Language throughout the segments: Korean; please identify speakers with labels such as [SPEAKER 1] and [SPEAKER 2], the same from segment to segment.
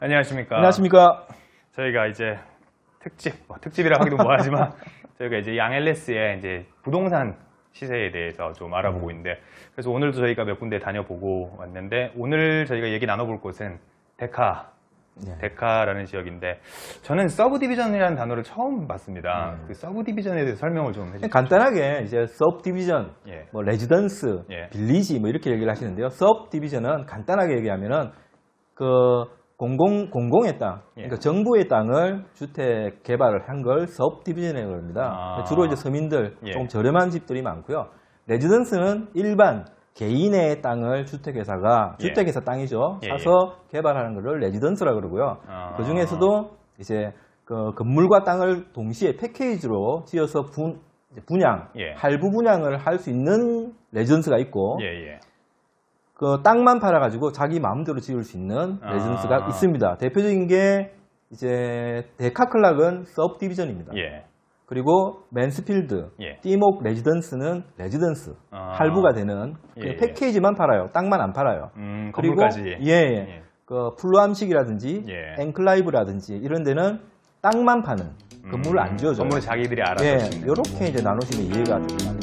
[SPEAKER 1] 안녕하십니까.
[SPEAKER 2] 안녕하십니까.
[SPEAKER 1] 저희가 이제 특집, 뭐 특집이라 하기도 뭐하지만 저희가 이제 양엘레스의 이제 부동산 시세에 대해서 좀 알아보고 있는데 그래서 오늘도 저희가 몇 군데 다녀보고 왔는데 오늘 저희가 얘기 나눠볼 곳은 데카,
[SPEAKER 2] 네.
[SPEAKER 1] 데카라는 지역인데 저는 서브 디비전이라는 단어를 처음 봤습니다.
[SPEAKER 2] 음.
[SPEAKER 1] 그 서브 디비전에 대해서 설명을 좀 해주세요.
[SPEAKER 2] 간단하게 이제 서브 디비전,
[SPEAKER 1] 예.
[SPEAKER 2] 뭐 레지던스,
[SPEAKER 1] 예.
[SPEAKER 2] 빌리지 뭐 이렇게 얘기를 하시는데요. 서브 디비전은 간단하게 얘기하면은 그 공공 공공의 땅,
[SPEAKER 1] 예.
[SPEAKER 2] 그러니까 정부의 땅을 주택 개발을 한 걸 서브 디비전이라고 합니다.
[SPEAKER 1] 아.
[SPEAKER 2] 주로 이제 서민들
[SPEAKER 1] 예.
[SPEAKER 2] 좀 저렴한 집들이 많고요. 레지던스는 일반 개인의 땅을 주택회사가
[SPEAKER 1] 예.
[SPEAKER 2] 주택회사 땅이죠.
[SPEAKER 1] 예,
[SPEAKER 2] 사서 개발하는 것을 레지던스라 그러고요.
[SPEAKER 1] 아.
[SPEAKER 2] 그 중에서도 이제 그 건물과 땅을 동시에 패키지로 지어서 분, 분양,
[SPEAKER 1] 예.
[SPEAKER 2] 할부 분양을 할 수 있는 레지던스가 있고
[SPEAKER 1] 예, 예.
[SPEAKER 2] 그 땅만 팔아가지고 자기 마음대로 지을 수 있는
[SPEAKER 1] 아.
[SPEAKER 2] 레지던스가 있습니다. 대표적인 게 이제 데카클락은 서브 디비전입니다.
[SPEAKER 1] 예.
[SPEAKER 2] 그리고 맨스필드,
[SPEAKER 1] 예.
[SPEAKER 2] 띠목 레지던스는 레지던스,
[SPEAKER 1] 아.
[SPEAKER 2] 할부가 되는
[SPEAKER 1] 예,
[SPEAKER 2] 그냥
[SPEAKER 1] 예.
[SPEAKER 2] 패키지만 팔아요. 땅만 안 팔아요.
[SPEAKER 1] 음,
[SPEAKER 2] 그리고
[SPEAKER 1] 건물까지.
[SPEAKER 2] 예, 예. 그 플루암식이라든지
[SPEAKER 1] 예.
[SPEAKER 2] 앵클라이브라든지 이런 데는 땅만 파는 건물을 안 지어줘요.
[SPEAKER 1] 음, 건물은 자기들이 알아서
[SPEAKER 2] 예. 이렇게 이제 나누시면 이해가 좀 많이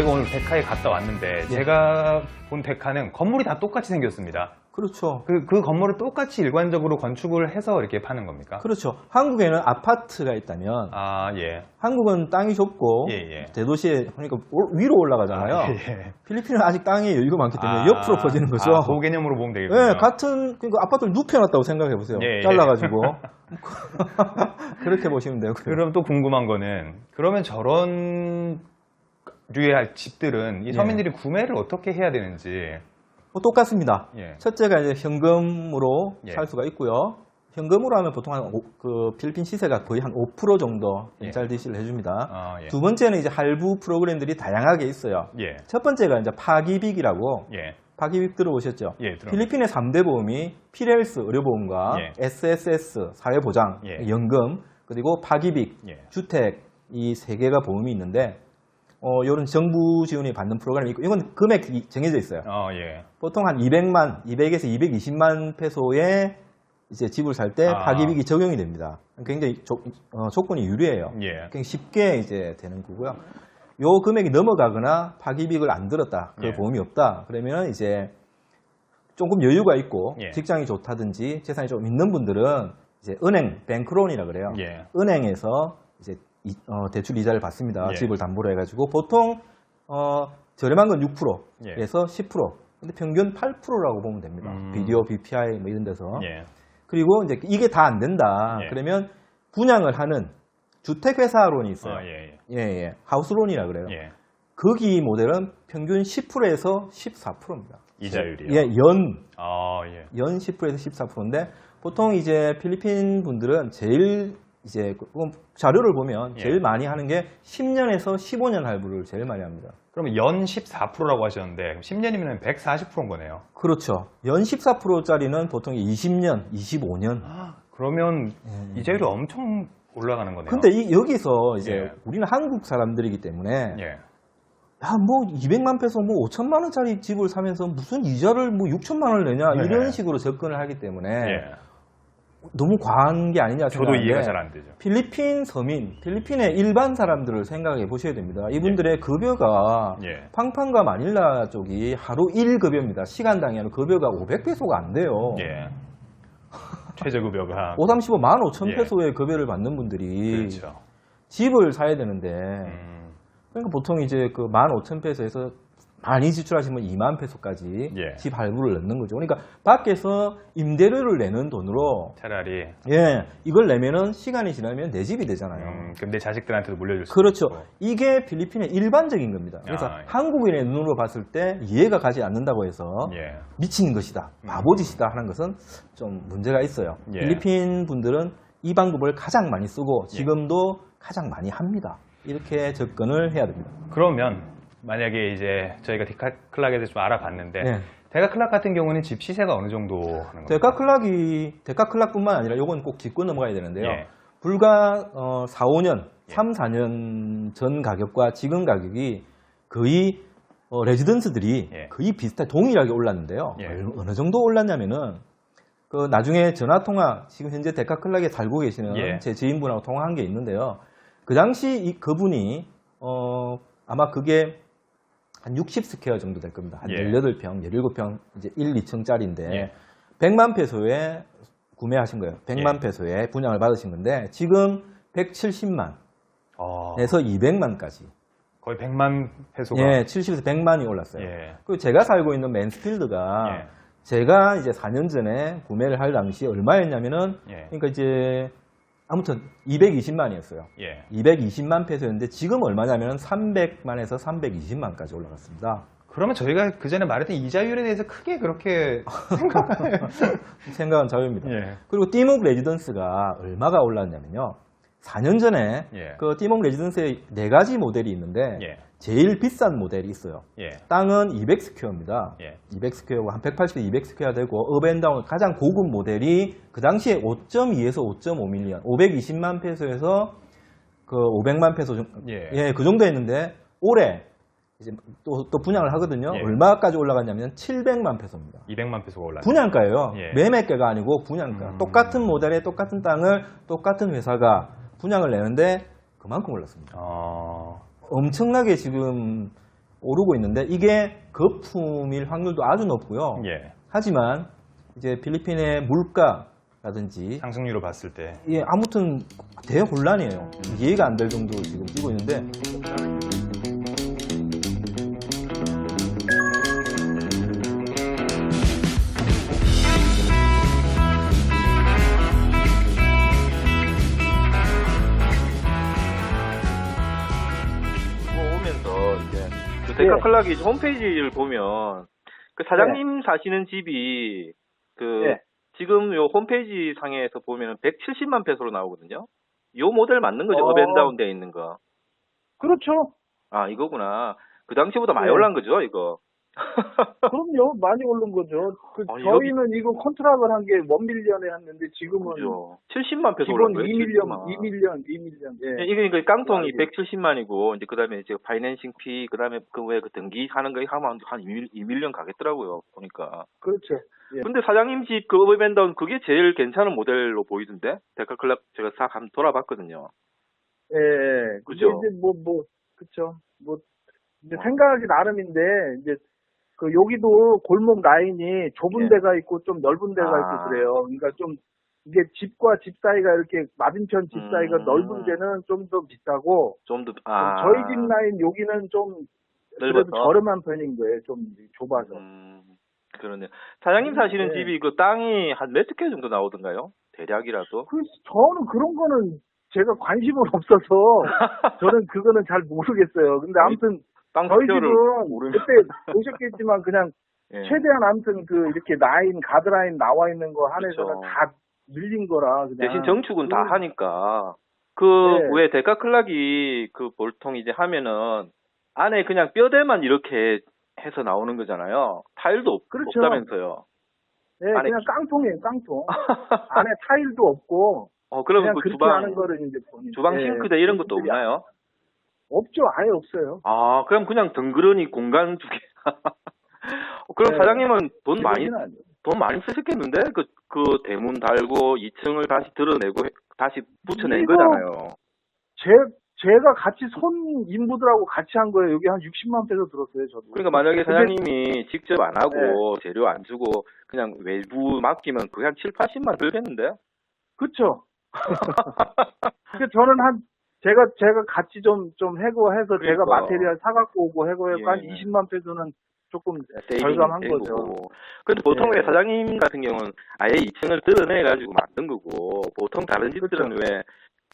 [SPEAKER 1] 제가 오늘 데카에 갔다 왔는데
[SPEAKER 2] 예.
[SPEAKER 1] 제가 본 데카는 건물이 다 똑같이 생겼습니다.
[SPEAKER 2] 그렇죠.
[SPEAKER 1] 그, 그 건물을 똑같이 일관적으로 건축을 해서 이렇게 파는 겁니까?
[SPEAKER 2] 그렇죠. 한국에는 아파트가 있다면
[SPEAKER 1] 아, 예.
[SPEAKER 2] 한국은 땅이 좁고
[SPEAKER 1] 예, 예.
[SPEAKER 2] 대도시에 그러니까 올- 위로 올라가잖아요.
[SPEAKER 1] 아, 예.
[SPEAKER 2] 필리핀은 아직 땅에 여유가 많기 때문에
[SPEAKER 1] 아,
[SPEAKER 2] 옆으로 퍼지는 거죠.
[SPEAKER 1] 아, 그 개념으로 보면 되겠군요.
[SPEAKER 2] 예, 같은 그러니까 아파트를 눕혀놨다고 생각해 보세요.
[SPEAKER 1] 예, 예.
[SPEAKER 2] 잘라가지고 그렇게 보시면 되고요.
[SPEAKER 1] 그럼 또 궁금한 거는 그러면 저런 류의 집들은 이
[SPEAKER 2] 예.
[SPEAKER 1] 서민들이 구매를 어떻게 해야 되는지
[SPEAKER 2] 뭐 똑같습니다.
[SPEAKER 1] 예.
[SPEAKER 2] 첫째가 이제 현금으로
[SPEAKER 1] 예.
[SPEAKER 2] 살 수가 있고요. 현금으로 하면 보통 한, 오- 그 필리핀 시세가 거의 한 5% 정도
[SPEAKER 1] 예.
[SPEAKER 2] 연찰 디시를 해줍니다.
[SPEAKER 1] 아, 예.
[SPEAKER 2] 두 번째는 이제 할부 프로그램들이 다양하게 있어요.
[SPEAKER 1] 예.
[SPEAKER 2] 첫 번째가 이제 파기빅이라고
[SPEAKER 1] 예.
[SPEAKER 2] 파기빅 들어보셨죠?
[SPEAKER 1] 예.
[SPEAKER 2] 필리핀의 3대 보험이 피렐스 의료보험과
[SPEAKER 1] 예.
[SPEAKER 2] SSS 사회보장,
[SPEAKER 1] 예.
[SPEAKER 2] 연금, 그리고 파기빅,
[SPEAKER 1] 예.
[SPEAKER 2] 주택 이 세 개가 보험이 있는데 어, 요런 정부 지원이 받는 프로그램이 있고 이건 금액이 정해져 있어요.
[SPEAKER 1] 어, 예.
[SPEAKER 2] 보통 한 200만, 200에서 220만 페소의 이제 집을 살 때
[SPEAKER 1] 아.
[SPEAKER 2] 파기빅이 적용이 됩니다. 굉장히 조, 어, 조건이 유리해요.
[SPEAKER 1] 예.
[SPEAKER 2] 굉장히 쉽게 이제 되는 거고요. 요 금액이 넘어가거나 파기빅을 안 들었다. 그
[SPEAKER 1] 예.
[SPEAKER 2] 보험이 없다. 그러면 이제 조금 여유가 있고
[SPEAKER 1] 예.
[SPEAKER 2] 직장이 좋다든지 재산이 좀 있는 분들은 이제 은행 뱅크론이라 그래요.
[SPEAKER 1] 예.
[SPEAKER 2] 은행에서 이제 이- 어, 대출 이자를 받습니다.
[SPEAKER 1] 예.
[SPEAKER 2] 집을 담보로 해가지고 보통 어, 저렴한 건 6%에서
[SPEAKER 1] 예.
[SPEAKER 2] 10%. 근데 평균 8%라고 보면 됩니다.
[SPEAKER 1] 음.
[SPEAKER 2] 비디오, BPI 뭐 이런 데서.
[SPEAKER 1] 예.
[SPEAKER 2] 그리고 이제 이게 다 안 된다.
[SPEAKER 1] 예.
[SPEAKER 2] 그러면 분양을 하는 주택회사론이 있어요.
[SPEAKER 1] 아, 예.
[SPEAKER 2] 예, 예. 하우스론이라 그래요.
[SPEAKER 1] 예. 예.
[SPEAKER 2] 거기 모델은 평균 10%에서 14%입니다.
[SPEAKER 1] 이자율이요?
[SPEAKER 2] 예, 연,
[SPEAKER 1] 아, 예.
[SPEAKER 2] 연 10%에서 14%인데 보통 이제 필리핀 분들은 제일 이제 그 자료를 보면
[SPEAKER 1] 예.
[SPEAKER 2] 제일 많이 하는 게 10년에서 15년 할부를 제일 많이 합니다.
[SPEAKER 1] 그러면 연 14%라고 하셨는데 10년이면 140%인 거네요.
[SPEAKER 2] 그렇죠. 연 14%짜리는 보통 20년, 25년.
[SPEAKER 1] 그러면
[SPEAKER 2] 예.
[SPEAKER 1] 이자율이 엄청 올라가는 거네요.
[SPEAKER 2] 근데 이, 여기서 이제
[SPEAKER 1] 예.
[SPEAKER 2] 우리는 한국 사람들이기 때문에
[SPEAKER 1] 예.
[SPEAKER 2] 야, 뭐 200만 페소 뭐 5천만 원짜리 집을 사면서 무슨 이자를 뭐 6천만 원을 내냐
[SPEAKER 1] 네.
[SPEAKER 2] 이런 식으로 접근을 하기 때문에
[SPEAKER 1] 예.
[SPEAKER 2] 너무 과한 게 아니냐
[SPEAKER 1] 저도 이해가 잘 안 되죠.
[SPEAKER 2] 필리핀 서민, 필리핀의 일반 사람들을 생각해 보셔야 됩니다. 이분들의 급여가
[SPEAKER 1] 예.
[SPEAKER 2] 팡팡과 마닐라 쪽이 하루 1급여입니다. 시간당에 하는 급여가 500페소가 안 돼요.
[SPEAKER 1] 예. 최저급여가
[SPEAKER 2] 5, 35, 15,000
[SPEAKER 1] 예.
[SPEAKER 2] 페소의 급여를 받는 분들이
[SPEAKER 1] 그렇죠.
[SPEAKER 2] 집을 사야 되는데
[SPEAKER 1] 음,
[SPEAKER 2] 그러니까 보통 이제 그 15,000페소에서 많이 지출하시면 2만 페소까지
[SPEAKER 1] 예.
[SPEAKER 2] 집 할부를 넣는 거죠. 그러니까 밖에서 임대료를 내는 돈으로
[SPEAKER 1] 차라리
[SPEAKER 2] 예, 이걸 내면은 시간이 지나면 내 집이 되잖아요.
[SPEAKER 1] 음, 그럼 내 자식들한테도 물려줄 수
[SPEAKER 2] 그렇죠.
[SPEAKER 1] 있고.
[SPEAKER 2] 이게 필리핀의 일반적인 겁니다. 그래서
[SPEAKER 1] 아, 예.
[SPEAKER 2] 한국인의 눈으로 봤을 때 이해가 가지 않는다고 해서
[SPEAKER 1] 예.
[SPEAKER 2] 미친 것이다, 바보짓이다 하는 것은 좀 문제가 있어요.
[SPEAKER 1] 예.
[SPEAKER 2] 필리핀 분들은 이 방법을 가장 많이 쓰고 지금도 가장 많이 합니다. 이렇게 접근을 해야 됩니다.
[SPEAKER 1] 그러면 만약에 이제 저희가 데카클락에 대해서 좀 알아봤는데
[SPEAKER 2] 네.
[SPEAKER 1] 데카클락 같은 경우는 집 시세가 어느 정도 하는 건가요?
[SPEAKER 2] 데카클락이 데카클락뿐만 아니라 요건 꼭 짚고 넘어가야 되는데요.
[SPEAKER 1] 예.
[SPEAKER 2] 불과 어, 4, 5년,
[SPEAKER 1] 예.
[SPEAKER 2] 3, 4년 전 가격과 지금 가격이 거의 어, 레지던스들이
[SPEAKER 1] 예.
[SPEAKER 2] 거의 비슷하게 동일하게 올랐는데요.
[SPEAKER 1] 예.
[SPEAKER 2] 어느- 어느 정도 올랐냐면은 그 나중에 전화 통화 지금 현재 데카클락에 살고 계시는
[SPEAKER 1] 예.
[SPEAKER 2] 제 지인분하고 통화한 게 있는데요. 그 당시 이 그분이 어 아마 그게 한 60스퀘어 정도 될 겁니다. 한
[SPEAKER 1] 예.
[SPEAKER 2] 18평, 17평 이제 1, 2층짜리인데
[SPEAKER 1] 예.
[SPEAKER 2] 100만 페소에 구매하신 거예요. 100만
[SPEAKER 1] 예.
[SPEAKER 2] 페소에 분양을 받으신 건데 지금 170만에서
[SPEAKER 1] 어,
[SPEAKER 2] 200만까지.
[SPEAKER 1] 거의 100만 페소가
[SPEAKER 2] 예, 70에서 100만이 올랐어요.
[SPEAKER 1] 예.
[SPEAKER 2] 그리고 제가 살고 있는 맨스필드가
[SPEAKER 1] 예.
[SPEAKER 2] 제가 이제 4년 전에 구매를 할 당시 얼마였냐면은
[SPEAKER 1] 예.
[SPEAKER 2] 그러니까 이제 아무튼 220만이었어요.
[SPEAKER 1] 예.
[SPEAKER 2] 220만 페소였는데 지금 얼마냐면 300만에서 320만까지 올라갔습니다.
[SPEAKER 1] 그러면 저희가 그 전에 말했던 이자율에 대해서 크게 그렇게
[SPEAKER 2] 생각은 자유입니다.
[SPEAKER 1] 예.
[SPEAKER 2] 그리고 띠목 레지던스가 얼마가 올랐냐면요. 4년 전에
[SPEAKER 1] 예.
[SPEAKER 2] 그 띠목 레지던스에 네 가지 모델이 있는데
[SPEAKER 1] 예.
[SPEAKER 2] 제일 비싼 모델이 있어요.
[SPEAKER 1] 예.
[SPEAKER 2] 땅은 200 스퀘어입니다.
[SPEAKER 1] 예.
[SPEAKER 2] 200 스퀘어고 한 180에서 200 스퀘어 되고 업앤다운 가장 고급 모델이 그 당시에 5.2에서 5.5밀리언, 520만 페소에서 그 500만 페소 정도,
[SPEAKER 1] 예.
[SPEAKER 2] 예, 그 정도 했는데 올해 이제 또, 또 분양을 하거든요.
[SPEAKER 1] 예.
[SPEAKER 2] 얼마까지 올라갔냐면 700만 페소입니다.
[SPEAKER 1] 200만 페소가 올랐
[SPEAKER 2] 분양가예요.
[SPEAKER 1] 예.
[SPEAKER 2] 매매가가 아니고 분양가.
[SPEAKER 1] 음.
[SPEAKER 2] 똑같은 모델의 똑같은 땅을 똑같은 회사가 분양을 내는데 그만큼 올랐습니다.
[SPEAKER 1] 어,
[SPEAKER 2] 엄청나게 지금 오르고 있는데 이게 거품일 확률도 아주 높고요.
[SPEAKER 1] 예.
[SPEAKER 2] 하지만 이제 필리핀의 물가라든지
[SPEAKER 1] 상승률로 봤을 때
[SPEAKER 2] 예, 아무튼 대혼란이에요. 이해가 안 될 정도로 지금 뛰고 있는데
[SPEAKER 3] 이제 그 데카클락이 홈페이지를 보면 그 사장님 사시는 집이 그
[SPEAKER 4] 네.
[SPEAKER 3] 지금 요 홈페이지 상에서 보면 170만 페소로 나오거든요. 요 모델 맞는 거죠?
[SPEAKER 4] 어.
[SPEAKER 3] 업앤다운 돼 있는 거.
[SPEAKER 4] 그렇죠.
[SPEAKER 3] 아 이거구나. 그 당시보다 많이
[SPEAKER 4] 네.
[SPEAKER 3] 올란 거죠, 이거.
[SPEAKER 4] 그럼요. 많이 오른 거죠. 그
[SPEAKER 3] 아니,
[SPEAKER 4] 저희는 이거 컨트락을 한 게 원밀리언에 했는데 지금은
[SPEAKER 3] 그죠. 70만 페소 올란
[SPEAKER 4] 기본
[SPEAKER 3] 거예요.
[SPEAKER 4] 2밀리언,
[SPEAKER 3] 70만.
[SPEAKER 4] 2밀리언, 2밀리언. 예.
[SPEAKER 3] 이게 그러니까 깡통이
[SPEAKER 4] 많이.
[SPEAKER 3] 170만이고 이제 그다음에 이제 파이낸싱 피 그다음에 그왜그 등기 하는 거 하면 한 2밀, 2밀리언 가겠더라고요. 보니까.
[SPEAKER 4] 그렇죠. 예.
[SPEAKER 3] 근데 사장님 집그 업앤다운 그게 제일 괜찮은 모델로 보이던데 데카클락 제가 싹 한번 돌아봤거든요.
[SPEAKER 4] 예, 예.
[SPEAKER 3] 그죠?
[SPEAKER 4] 이제 뭐, 뭐, 그쵸. 뭐, 이제
[SPEAKER 3] 어.
[SPEAKER 4] 생각이 나름인데, 이제, 그, 여기도 골목 라인이 좁은
[SPEAKER 3] 예.
[SPEAKER 4] 데가 있고 좀 넓은 데가
[SPEAKER 3] 아.
[SPEAKER 4] 있고 그래요. 그러니까 좀, 이게 집과 집 사이가 이렇게 맞은편 집 사이가
[SPEAKER 3] 음.
[SPEAKER 4] 넓은 데는 좀 더 비싸고,
[SPEAKER 3] 좀 더 아.
[SPEAKER 4] 저희 집 라인 여기는 좀, 그래도
[SPEAKER 3] 넓어서?
[SPEAKER 4] 저렴한 편인 거예요. 좀 좁아서.
[SPEAKER 3] 음, 그러네요. 사장님 사시는
[SPEAKER 4] 네.
[SPEAKER 3] 집이 그 땅이 한몇 스퀘어 정도 나오던가요? 대략이라도?
[SPEAKER 4] 그, 저는 그런 거는 제가 관심은 없어서, 저는 그거는 잘 모르겠어요. 근데 아무튼,
[SPEAKER 3] 땅
[SPEAKER 4] 저희 집은 그때 보셨겠지만 그냥
[SPEAKER 3] 예.
[SPEAKER 4] 최대한 아무튼 그 이렇게 라인 가드라인 나와 있는 거 한해서는
[SPEAKER 3] 그쵸.
[SPEAKER 4] 다 늘린 거라 그냥
[SPEAKER 3] 대신 정축은 다
[SPEAKER 4] 음,
[SPEAKER 3] 하니까 그
[SPEAKER 4] 네.
[SPEAKER 3] 왜 데카클락이 그 볼통 이제 하면은 안에 그냥 뼈대만 이렇게 해서 나오는 거잖아요. 타일도 없,
[SPEAKER 4] 그렇죠.
[SPEAKER 3] 없다면서요.
[SPEAKER 4] 예,
[SPEAKER 3] 안에
[SPEAKER 4] 그냥 깡통이에요 깡통 안에 타일도 없고
[SPEAKER 3] 어 그러면
[SPEAKER 4] 그냥
[SPEAKER 3] 그
[SPEAKER 4] 그렇게
[SPEAKER 3] 주방
[SPEAKER 4] 거를 이제
[SPEAKER 3] 주방
[SPEAKER 4] 예,
[SPEAKER 3] 싱크대 이런 것도 없나요?
[SPEAKER 4] 없죠 아예 없어요
[SPEAKER 3] 아 그럼 그냥 덩그러니 공간 두 개. 어, 그럼
[SPEAKER 4] 네.
[SPEAKER 3] 사장님은 돈 많이. 돈 많이 쓰셨겠는데 그, 그 대문 달고 2층을 다시 드러내고 해- 다시 붙여낸 거잖아요.
[SPEAKER 4] 제 제가 같이 손 인부들하고 같이 한 거예요 여기 한 60만 페소 들었어요 저도
[SPEAKER 3] 그러니까 만약에 사장님이 직접 안 하고
[SPEAKER 4] 네.
[SPEAKER 3] 재료 안 주고 그냥 외부 맡기면 그게 한 7, 80만 들겠는데?
[SPEAKER 4] 그쵸 그 저는 한 제가 제가 같이 좀좀 해고해서 제가
[SPEAKER 3] 그러니까.
[SPEAKER 4] 마테리얼 사갖고 오고 해고해서
[SPEAKER 3] 예.
[SPEAKER 4] 한 20만 페소는 조금
[SPEAKER 3] 세이빙
[SPEAKER 4] 절감한 거죠.
[SPEAKER 3] 근데 보통
[SPEAKER 4] 네.
[SPEAKER 3] 왜 사장님 같은 경우는 아예 2층을 드러내가지고 만든 거고, 보통 다른 집들은
[SPEAKER 4] 그렇죠.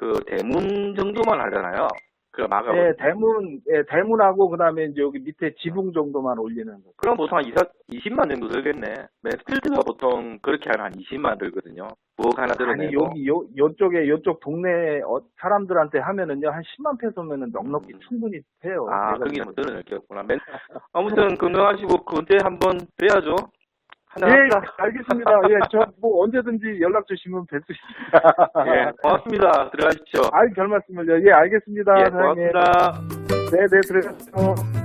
[SPEAKER 3] 왜그 대문 정도만 하잖아요. 그 막아.
[SPEAKER 4] 예, 대문, 예, 대문하고 그다음에 이제 여기 밑에 지붕 정도만 올리는 거.
[SPEAKER 3] 그럼 보통 한 20, 만 정도 들겠네. 맨스필드가 보통 그렇게 하면 한 20만 들거든요. 부엌 하나
[SPEAKER 4] 아니
[SPEAKER 3] 드러내고.
[SPEAKER 4] 여기 요 요쪽에 요쪽 동네 어, 사람들한테 하면은요 한 10만 페소면은 넉넉히
[SPEAKER 3] 음.
[SPEAKER 4] 충분히 해요.
[SPEAKER 3] 아, 거기 뭐 드러낼 게 없구나. 맨, 아무튼 건강하시고 그때 한번 뵈야죠. 하나
[SPEAKER 4] 예,
[SPEAKER 3] 합시다.
[SPEAKER 4] 알겠습니다. 예, 저 뭐 언제든지 연락 주시면 뵐 수 있습니다.
[SPEAKER 3] 예, 고맙습니다. 들어가십시오.
[SPEAKER 4] 아이, 별 말씀을요. 예, 알겠습니다.
[SPEAKER 3] 예. 고맙습니다.
[SPEAKER 4] 네, 네, 들어가세요.